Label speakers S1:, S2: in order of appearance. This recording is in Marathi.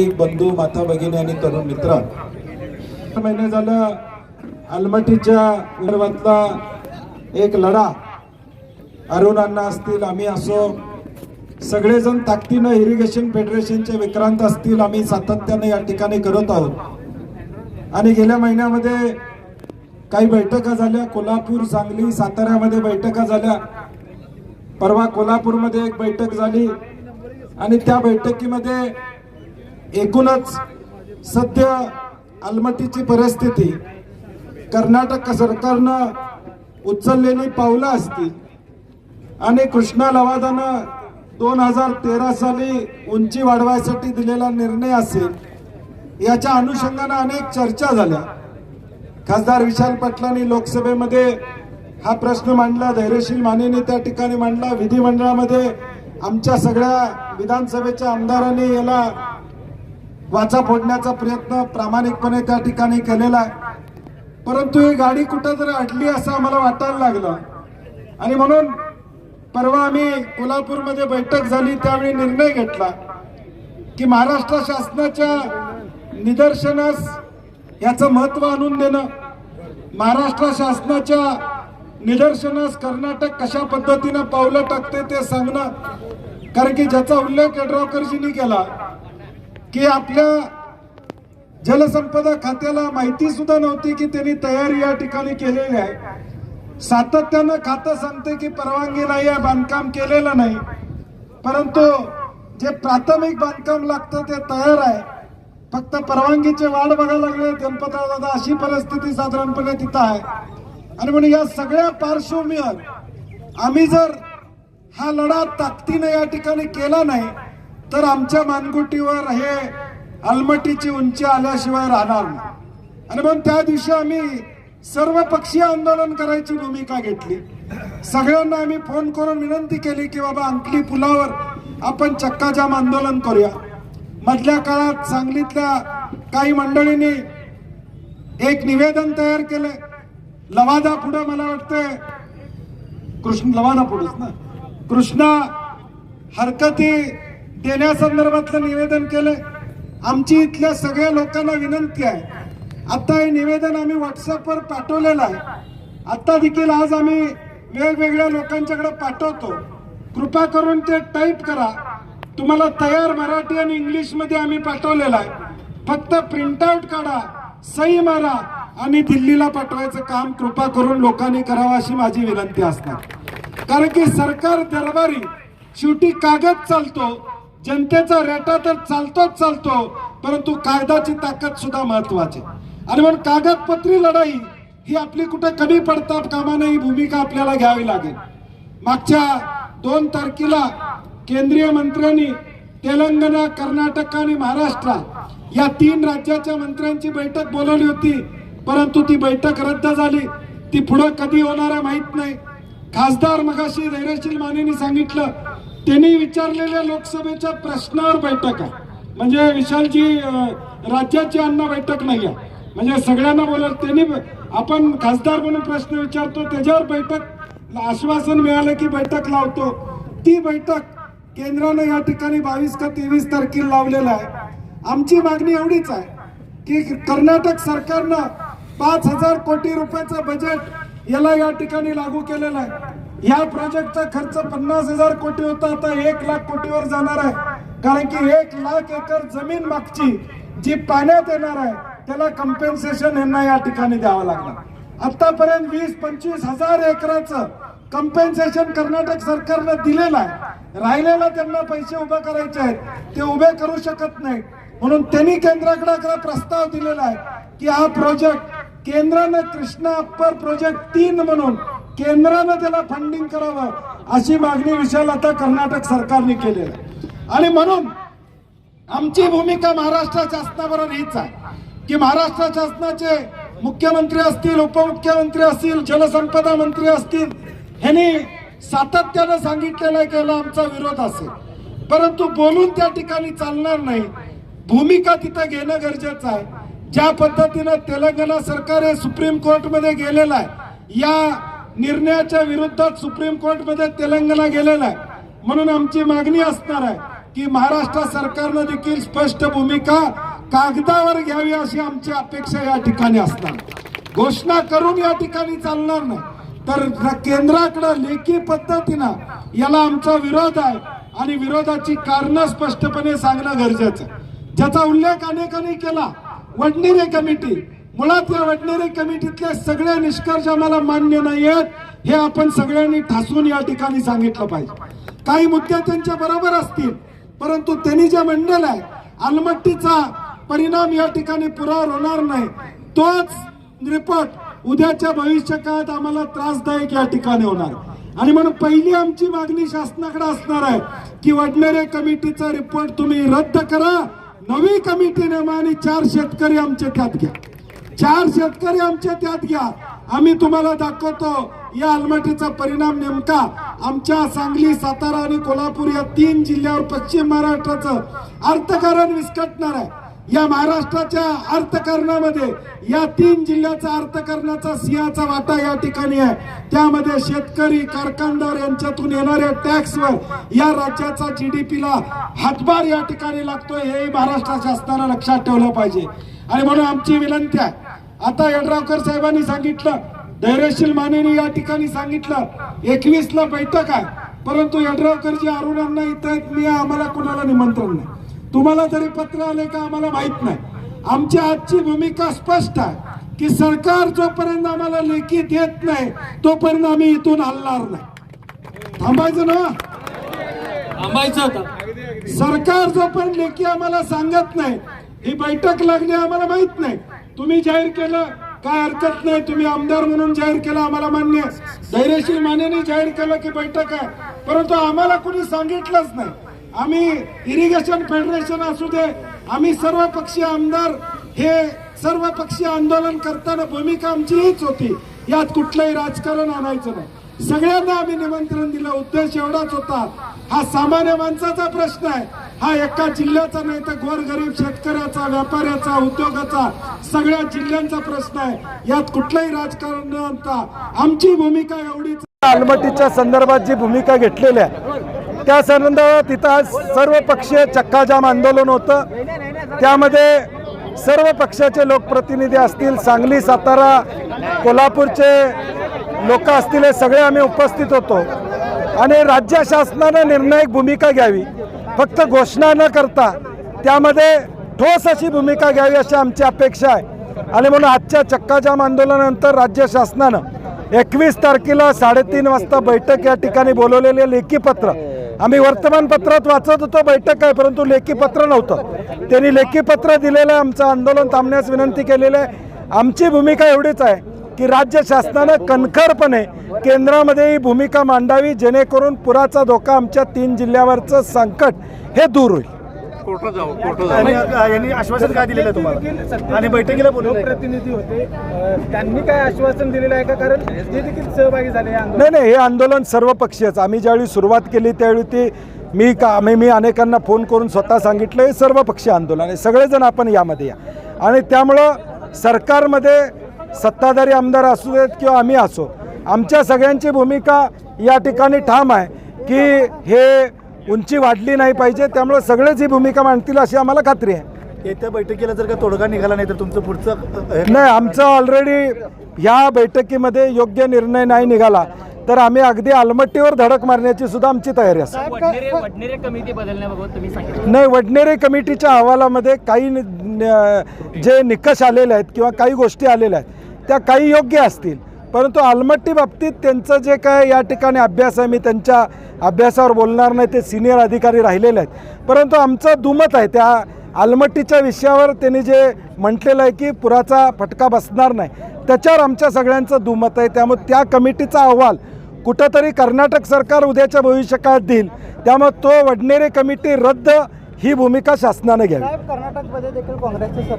S1: नागरिक बंधू माता भगिनी आणि तरुण मित्र. महिने झालं अलमटीच्या विदर्भातला एक लढा. अरुण अण्णा असतील आम्ही असो. सगळेजण ताकदीनं इरिगेशन फेडरेशनचे विक्रांत असतील आम्ही सातत्याने या ठिकाणी करत आहोत. आणि गेल्या महिन्यामध्ये काही बैठका झाल्या. कोल्हापूर सांगली साताऱ्यामध्ये बैठका झाल्या. परवा कोल्हापूरमध्ये एक बैठक झाली. आणि त्या बैठकीमध्ये एकूणच सध्या अलमटीची परिस्थिती कर्नाटक सरकारनं उचललेली पावलं असतील आणि कृष्णा लवादानं दोन हजार तेरा साली उंची वाढवायसाठी दिलेला निर्णय असेल याच्या अनुषंगानं अनेक चर्चा झाल्या. खासदार विशाल पाटलांनी लोकसभेमध्ये हा प्रश्न मांडला धैर्यशील मानेने त्या ठिकाणी मांडला विधिमंडळामध्ये आमच्या सगळ्या विधानसभेच्या आमदारांनी याला वाचा फोडण्याचा प्रयत्न प्रामाणिकपणे त्या ठिकाणी केलेला आहे. परंतु ही गाडी कुठं तरी अडली असं आम्हाला वाटायला लागलं. आणि म्हणून परवा आम्ही कोल्हापूरमध्ये बैठक झाली त्यावेळी निर्णय घेतला की महाराष्ट्र शासनाच्या निदर्शनास याचं महत्त्व आणून देणं. महाराष्ट्र शासनाच्या निदर्शनास कर्नाटक कशा पद्धतीनं पावलं टाकते ते सांगणं. कारण की ज्याचा उल्लेख यड्रावकरजींनी केला की आपल्या जलसंपदा खात्याला माहिती सुद्धा नव्हती की त्यांनी तयारी या ठिकाणी केलेली आहे. सातत्यानं खातं सांगते की परवानगी नाही आहे बांधकाम केलेलं नाही. परंतु जे प्राथमिक बांधकाम लागतं ते तयार आहे. फक्त परवानगीचे वाढ बघायला लागले गणपतराव दादा अशी परिस्थिती साधारणपणे तिथं आहे. आणि म्हणून या सगळ्या पार्श्वभूमीवर आम्ही जर हा लढा ताकदीने या ठिकाणी केला नाही तर आमच्या मानगुटीवर हे अलमटीची उंची आल्याशिवाय राहणार नाही. आणि मग त्या दिवशी आम्ही सर्व पक्षीय आंदोलन करायची भूमिका घेतली. सगळ्यांना आम्ही फोन करून विनंती केली की बाबा अंकली पुलावर आपण चक्काजाम आंदोलन करूया. मधल्या काळात सांगलीतल्या काही मंडळींनी एक निवेदन तयार केले. लवादा पुढे मला वाटतंय कृष्ण लवादा पुढेच ना. कृष्णा हरकती देण्यासंदर्भातलं निवेदन केलंय. आमची इथल्या सगळ्या लोकांना विनंती आहे. आता हे निवेदन आम्ही व्हॉट्सअपवर पाठवलेलं आहे. आता देखील आज आम्ही वेगवेगळ्या लोकांच्याकडे पाठवतो. कृपा करून ते टाईप करा. तुम्हाला तयार मराठी आणि इंग्लिशमध्ये आम्ही पाठवलेलं आहे. फक्त प्रिंटआउट काढा सही मारा आणि दिल्लीला पाठवायचं काम कृपा करून लोकांनी करावं अशी माझी विनंती असणार. कारण की सरकार दरबारी शेवटी कागद चालतो. जनतेचा रेटा तर चालतोच चालतो परंतु कागदाची ताकद सुद्धा महत्वाची आणि म्हणून कागदपत्री लढाई ही आपली कुठे कमी पडतात कामाने ही भूमिका आपल्याला घ्यावी लागेल. मागच्या दोन तारखेला केंद्रीय मंत्र्यांनी तेलंगणा कर्नाटक आणि महाराष्ट्र या तीन राज्याच्या मंत्र्यांची बैठक बोलवली होती परंतु ती बैठक रद्द झाली. ती पुढे कधी होणार आहे नाही. खासदार मगाशी धैर्यशील मानेनी सांगितलं त्यांनी विचारलेल्या लोकसभेच्या प्रश्नावर बैठक आहे. म्हणजे विशालजी राज्याची अन्न बैठक नाही आहे. म्हणजे सगळ्यांना बोलत त्यांनी आपण खासदार म्हणून प्रश्न विचारतो त्याच्यावर बैठक आश्वासन मिळालं की बैठक लावतो. ती बैठक केंद्रानं या ठिकाणी बावीस का तेवीस तारखेला लावलेला आहे. आमची मागणी एवढीच आहे की कर्नाटक सरकारनं पाच हजार कोटी रुपयाचं बजेट याला या ठिकाणी लागू केलेलं आहे. या प्रोजेक्टचा खर्च पन्नास हजार कोटी होता आता एक लाख कोटीवर जाणार आहे. कारण की एक लाख एकर जमीन मागची जी पाण्यात येणार आहे त्याला कम्पेन्सेशन यांना या ठिकाणी द्यावं लागणार. आतापर्यंत वीस पंचवीस हजार एकराचं कम्पेन्सेशन कर्नाटक सरकारनं दिलेलं आहे. राहिलेला त्यांना पैसे उभे करायचे आहेत. ते उभे करू शकत नाही म्हणून त्यांनी केंद्राकडे आपला प्रस्ताव दिलेला आहे की हा प्रोजेक्ट केंद्रानं कृष्णा अप्पर प्रोजेक्ट तीन म्हणून केंद्रानं त्याला फंडिंग करावं अशी मागणी विशाल आता कर्नाटक सरकारने केलेली आहे. आणि म्हणून आमची भूमिका महाराष्ट्र शासनाबरोबर हीच आहे. की महाराष्ट्र शासनाचे मुख्यमंत्री असतील उपमुख्यमंत्री असतील जलसंपदा मंत्री असतील ह्यांनी सातत्यानं सांगितलेलं आहे याला आमचा विरोध असेल. परंतु बोलून त्या ठिकाणी चालणार नाही. भूमिका तिथं घेणं गरजेचं आहे. ज्या पद्धतीनं तेलंगणा सरकार हे सुप्रीम कोर्टमध्ये गेलेलं आहे या निर्णयाच्या विरोधात सुप्रीम कोर्टमध्ये तेलंगणा गेलेला आहे. म्हणून आमची मागणी असणार आहे की महाराष्ट्र सरकारनं देखील स्पष्ट भूमिका कागदावर घ्यावी अशी आमची अपेक्षा या ठिकाणी असणार. घोषणा करून या ठिकाणी चालणार नाही. तर केंद्राकडं लेखी पद्धतीनं याला आमचा विरोध आहे आणि विरोधाची कारणं स्पष्टपणे सांगणं गरजेचं आहे. ज्याचा उल्लेख अनेकांनी केला. वडनेरे कमिटी मुळात या वडनेरे कमिटीतले सगळे निष्कर्ष आम्हाला मान्य नाही आहेत हे आपण सगळ्यांनी ठासून या ठिकाणी सांगितलं पाहिजे. काही मुद्दे त्यांच्या बरोबर असतील परंतु त्यांनी जे म्हणलेलं आहे अलमट्टीचा परिणाम या ठिकाणी पुरावर होणार नाही. तोच रिपोर्ट उद्याच्या भविष्य काळात आम्हाला त्रासदायक या ठिकाणी होणार. आणि म्हणून पहिली आमची मागणी शासनाकडे असणार आहे की वडनेरे कमिटीचा रिपोर्ट तुम्ही रद्द करा नवी कमिटी नेमा आणि चार शेतकरी आमचे त्यात घ्या. चार शेतकरी आमच्या त्यात घ्या. आम्ही तुम्हाला दाखवतो या अलमटीचा परिणाम नेमका. आमच्या सांगली सातारा आणि कोल्हापूर या तीन जिल्ह्यावर पश्चिम महाराष्ट्राचं अर्थकारण विस्कटणार आहे. या महाराष्ट्राच्या अर्थकारणामध्ये या तीन जिल्ह्याचा अर्थकारणाचा सिंहाचा वाटा या ठिकाणी आहे. त्यामध्ये शेतकरी कारखानदार यांच्यातून येणाऱ्या टॅक्सवर या राज्याचा जीडीपीला हातभार या ठिकाणी लागतोय हे महाराष्ट्र शासनाला लक्षात ठेवलं पाहिजे. आणि म्हणून आमची विनंती आहे आता यड्रावकर साहेबांनी सांगितलं धैर्यशील मानेने या ठिकाणी सांगितलं एकवीस ला बैठक आहे. परंतु यड्रावकरजी अरुणांना इथं आहेत मी आम्हाला कोणाला निमंत्रण नाही. तुम्हाला जरी पत्र आले का आम्हाला माहीत नाही. आमची आजची भूमिका स्पष्ट आहे की सरकार जोपर्यंत आम्हाला लेखी देत नाही तोपर्यंत आम्ही इथून हलणार नाही. थांबायचं ना?
S2: थांबायचं
S1: सरकार जोपर्यंत लेखी आम्हाला सांगत नाही ही बैठक लागली आम्हाला माहीत नाही. तुम्ही जाहीर केलं काय हरकत नाही. तुम्ही आमदार म्हणून जाहीर केलं आम्हाला मान्य. धैर्यशील मानेने जाहीर केलं की बैठक आहे. परंतु आम्हाला कुणी सांगितलंच नाही. आम्ही इरिगेशन फेडरेशन असू दे आम्ही सर्व पक्षीय आमदार हे सर्व पक्षीय आंदोलन करताना भूमिका आमची हीच होती. यात कुठलंही राजकारण आणायचं नाही. सगळ्यांना आम्ही निमंत्रण दिलं. उद्देश एवढाच होता. हा सामान्य माणसाचा प्रश्न आहे. हा एका जिल्ह्याचा नाही तर गोरगरीब शेतकऱ्याचा व्यापाऱ्याचा उद्योगाचा सगळ्या जिल्ह्यांचा प्रश्न आहे. यात कुठलंही राजकारण न आणता आमची भूमिका एवढीच
S3: अलमटीच्या संदर्भात जी भूमिका घेतलेली आहे त्या संदर्भात तिथं आज सर्व पक्षीय चक्काजाम आंदोलन होतं. त्यामध्ये सर्व पक्षाचे लोकप्रतिनिधी असतील सांगली सातारा कोल्हापूरचे लोक असतील हे सगळे आम्ही उपस्थित होतो. आणि राज्य शासनानं निर्णायक भूमिका घ्यावी. फक्त घोषणा न करता त्यामध्ये ठोस अशी भूमिका घ्यावी अशी आमची अपेक्षा आहे. आणि म्हणून आजच्या चक्काजाम आंदोलनानंतर राज्य शासनानं एकवीस तारखेला साडेतीन वाजता बैठक या ठिकाणी बोलवलेले लेखीपत्र आम्ही वर्तमानपत्रात वाचत होतो बैठक आहे परंतु लेखीपत्र नव्हतं. त्यांनी लेखीपत्र दिलेलं आहे आमचं आंदोलन थांबण्यास विनंती केलेली आहे. आमची भूमिका एवढीच आहे की राज्य शासनानं कणखरपणे केंद्रामध्ये ही भूमिका मांडावी जेणेकरून पुराचा धोका आमच्या तीन जिल्ह्यावरचं संकट हे दूर होईल.
S2: कोर्टात जाऊ कोर्टात
S4: आणि यांनी आश्वासन काय दिलेलं आहे तुम्हाला? आणि बैठकीला
S5: प्रतिनिधी होते. त्यांनी काय आश्वासन दिलेलं आहे का? कारण ते देखील सहभागी झाले
S3: नाही नाही हे आंदोलन सर्व पक्षीयच आम्ही ज्यावेळी सुरुवात केली त्यावेळी ते मी का आम्ही मी अनेकांना फोन करून स्वतः सांगितलं हे सर्व पक्षीय आंदोलन आहे. सगळेजण आपण यामध्ये या. आणि त्यामुळं सरकारमध्ये सत्ताधारी आमदार असू देत किंवा आम्ही असो आमच्या सगळ्यांची भूमिका या ठिकाणी ठाम आहे की हे उंची वाढली नाही पाहिजे त्यामुळं सगळेच ही भूमिका मांडतील अशी आम्हाला खात्री आहे.
S4: येत्या बैठकीला जर का तोडगा निघाला नाही तर तुमचं पुढचं
S3: नाही आमचं ऑलरेडी ह्या बैठकीमध्ये योग्य निर्णय नाही निघाला तर आम्ही अगदी आलमट्टीवर धडक मारण्याची सुद्धा आमची तयारी असेल
S6: वडनेरे वडनेरे कमिटी बदलण्याबाबत तुम्ही सांगितलं.
S3: नाही वडनेरे कमिटीच्या अहवालामध्ये काही जे निकष आलेले आहेत किंवा काही गोष्टी आलेल्या आहेत त्या काही योग्य असतील. परंतु आलमट्टी बाबतीत त्यांचं जे काय या ठिकाणी अभ्यास आहे मी त्यांच्या अभ्यासावर बोलणार नाही ते सिनियर अधिकारी राहिलेले आहेत. परंतु आमचं दुमत आहे त्या आलमट्टीच्या विषयावर त्यांनी जे म्हटलेलं आहे की पुराचा फटका बसणार नाही. त्याच्यावर आमच्या सगळ्यांचं दुमत आहे. त्यामुळे त्या कमिटीचा अहवाल कुठंतरी कर्नाटक सरकार उद्याच्या भविष्यकाळात देईल. त्यामुळे तो वडनेरे कमिटी रद्द ही भूमिका शासनाने घ्यावी.
S5: कर्नाटकमध्ये देखील काँग्रेसचे